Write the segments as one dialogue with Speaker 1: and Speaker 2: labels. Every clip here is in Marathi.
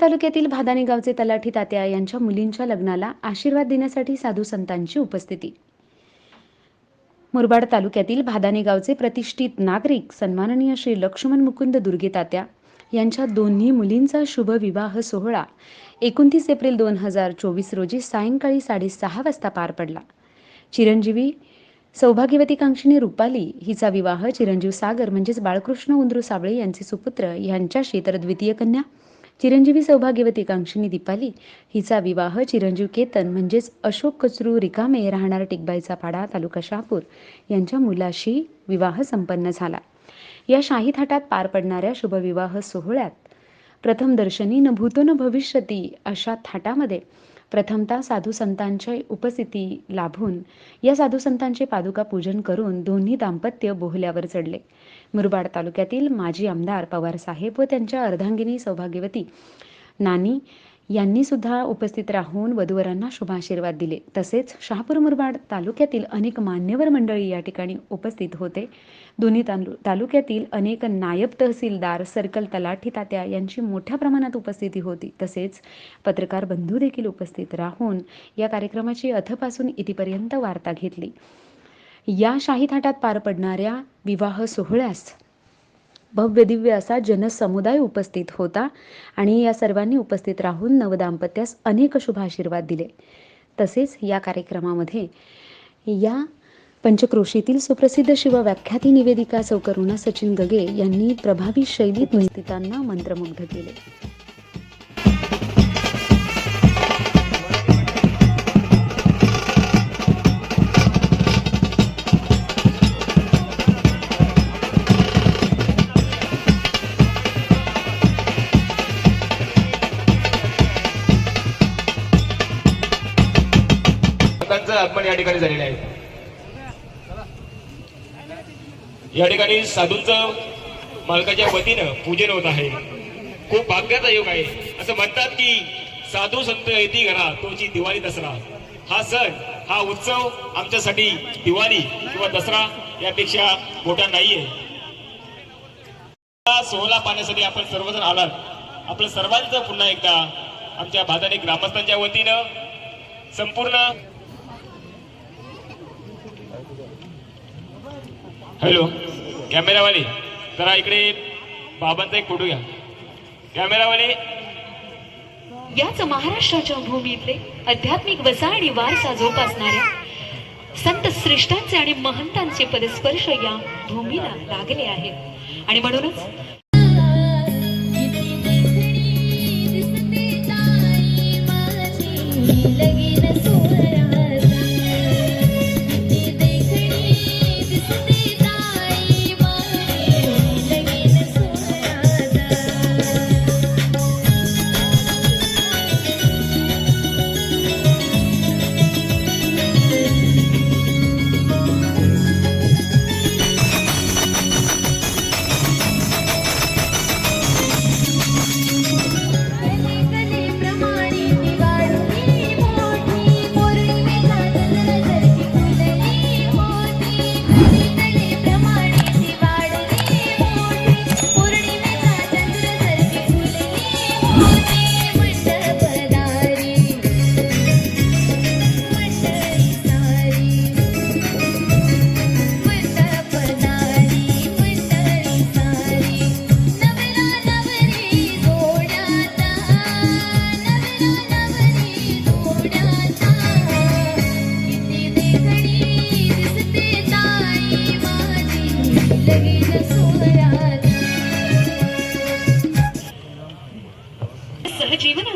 Speaker 1: तालुक्यातील भादानी गावचे तलाठी तात्या यांच्या मुलींच्या लग्नाला आशीर्वाद देण्यासाठी साधू संतांची उपस्थिती. मुरबाड तालुक्यातील भादानी गावचे प्रतिष्ठित नागरिक सन्माननीय श्री लक्ष्मण मुकुंद दुर्गे तात्या यांच्या दोन्ही मुलींचा शुभ विवाह सोहळा एकोणतीस एप्रिल दोन हजार चोवीस रोजी सायंकाळी साडेसहा वाजता पार पडला. चिरंजीवी सौभाग्यवती कांक्षिणी रुपाली हिचा विवाह चिरंजीव सागर म्हणजेच बाळकृष्ण उंद्रू साबळे यांचे सुपुत्र यांच्याशी तर द्वितीय कन्या चिरंजीवी सौभाग्यवती कांक्षिणी दीपाली हिचा विवाह चिरंजीव केतन म्हणजेच अशोक कचरू रिकामे राहणार टिकबाईचा पाडा तालुका शहापूर यांच्या मुलाशी विवाह संपन्न झाला. या शाही थाटात पार पडणाऱ्या शुभविवाह सोहळ्यात प्रथम दर्शनी न भूतो न भविष्यती अशा थाटामध्ये प्रथमतः साधू संतांच्या उपस्थिती लाभून या साधू संतांचे पादुका पूजन करून दोन्ही दाम्पत्य बोहल्यावर चढले. मुरबाड तालुक्यातील माजी आमदार पवार साहेब व त्यांच्या अर्धांगिनी सौभाग्यवती नानी यांनी सुद्धा उपस्थित राहून वधूवरांना शुभाशीर्वाद दिले. तसेच शहापूर मुरबाड तालुक्यातील अनेक मान्यवर मंडळी या ठिकाणी उपस्थित होते. दोन्ही तालु तालुक्यातील अनेक नायब तहसीलदार सर्कल तलाठी तात्या यांची मोठ्या प्रमाणात उपस्थिती होती. तसेच पत्रकार बंधू देखील उपस्थित राहून या कार्यक्रमाची अथपासून इथपर्यंत वार्ता घेतली. या शाही थाटात पार पडणाऱ्या विवाह सोहळ्यास भव्य दिव्य असा जनसमुदाय उपस्थित होता आणि या सर्वांनी उपस्थित राहून नवदाम्पत्यास अनेक शुभाशीर्वाद दिले. तसेच या कार्यक्रमामध्ये या पंचक्रोशीतील सुप्रसिद्ध शिवव्याख्याती निवेदिका सौकरुणा सचिन गगे यांनी प्रभावी शैलीत उपस्थितांना मंत्रमुग्ध केले.
Speaker 2: त्यांचं आगमन या ठिकाणी झालेलं आहे. या ठिकाणी साधूंचं मालकाच्या वतीनं पूजन होत आहे. खूप भाग्याचा योग आहे. असं म्हणतात की साधू संत येती घरा तोची दिवाळी दसरा. हा सण हा उत्सव आमच्यासाठी दिवाळी किंवा दसरा यापेक्षा मोठा नाहीये. सोहळा पाहण्यासाठी आपण सर्वजण आलात. आपलं सर्वांचं पुन्हा एकदा आमच्या भादानी ग्रामस्थांच्या वतीनं संपूर्ण हॅलो कॅमेरावाले जरा इकडे बाबांचा एक फोटो घ्या. कॅमेरावाले.
Speaker 3: याच महाराष्ट्राच्या भूमीतले आध्यात्मिक वसा आणि वारसा जोपासणाऱ्या संत श्रेष्ठांचे आणि महंतांचे पदस्पर्श या भूमीला लागले आहेत. आणि म्हणूनच
Speaker 4: किती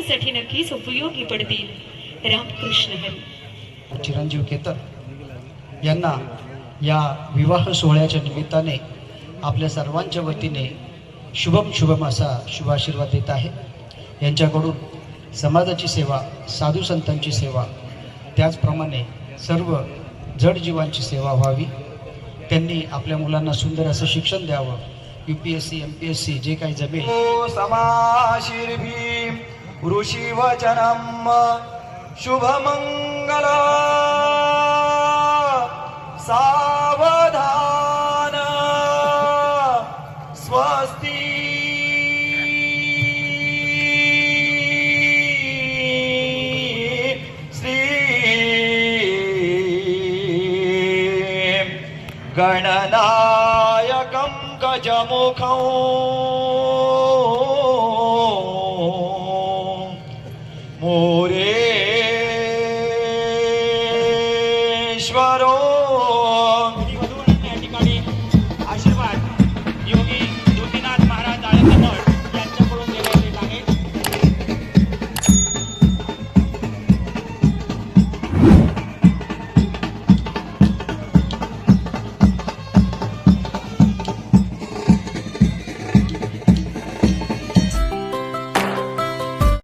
Speaker 3: सहजीवनासाठी नक्कीच उपयोगी पडतील. रामकृष्ण हरी.
Speaker 5: चिरंजीव केतन यांना या विवाह सोहळ्याच्या निमित्ताने आपल्या सर्वांच्या वतीने शुभम शुभम असा शुभाशीर्वाद देत आहे. यांच्याकडून समाजाची सेवा साधू संतांची सेवा त्याचप्रमाणे सर्व जडजीवांची सेवा व्हावी. त्यांनी आपल्या मुलांना सुंदर असं शिक्षण द्यावं. U P S C M P S C जे काही जमेल.
Speaker 6: समाशीर्भिं ऋषिवचनम् शुभमङ्गल। सावधान। स्वस्ति। श्री गणनायकं गजमुखौ।